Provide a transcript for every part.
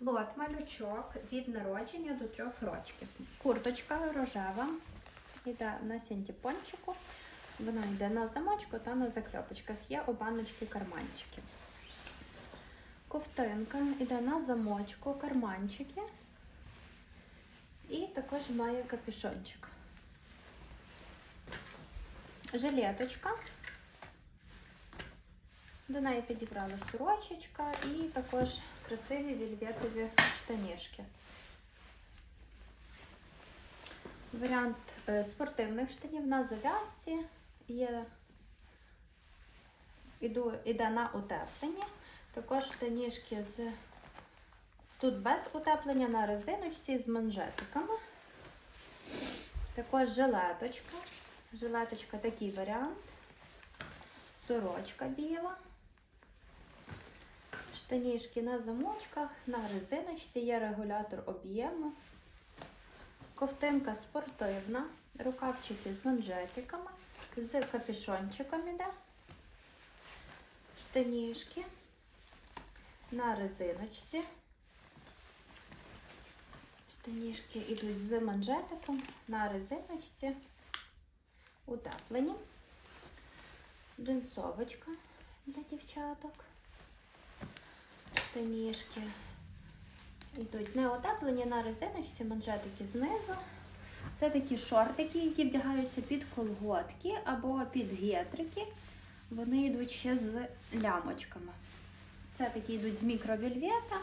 Лот малючок від народження до трьох років. Курточка рожева. Йде на синтепончику. Вона йде на замочку та на закльопочках. Є у баночки карманчики. Ковтинка йде на замочку, карманчики. І також має капюшончик. Жилеточка. До неї підібрала сорочечка і також красиві вільветові штанішки. Варіант е, спортивних штанів на зав'язці є, іду, іде на утеплення. Також штанішки з тут без утеплення на резиночці з манжетиками. Також жилеточка. Жилеточка такий варіант. Сорочка біла. Штанішки на замочках, на резиночці, є регулятор об'єму. Ковтинка спортивна, рукавчики з манжетиками, з капюшончиком іде. Штанішки на резиночці. Штанішки йдуть з манжетиком на резиночці, утеплені. Джинсовочка для дівчаток. Штанішки йдуть не утеплені на резиночці, манжетики знизу. Це такі шортики, які вдягаються під колготки або під гетрики. Вони йдуть ще з лямочками. Це такі йдуть з мікровельвета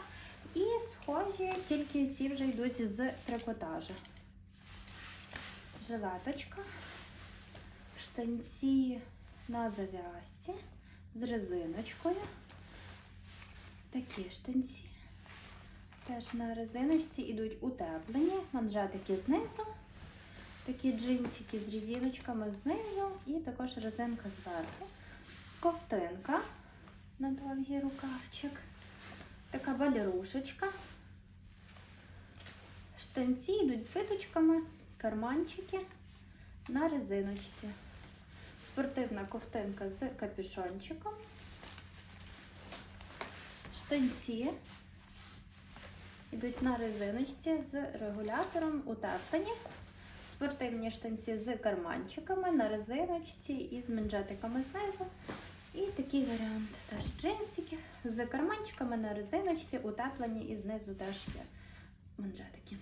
і схожі, тільки ці вже йдуть з трикотажа. Жилеточка, штанці на зав'язці з резиночкою. Такі штанці. Теж на резиночці йдуть утеплені, манжетики знизу, такі джинсики з резиночками знизу і також резинка зверху. Ковтинка на довгий рукавчик. Така балерушечка. Штанці йдуть з виточками, карманчики на резиночці. Спортивна ковтинка з капюшончиком. Штанці йдуть на резиночці з регулятором утеплені. Спортивні штанці з карманчиками на резиночці і з манжетиками знизу. І такий варіант теж джинсики з карманчиками на резиночці, утеплені і знизу теж є манжетики.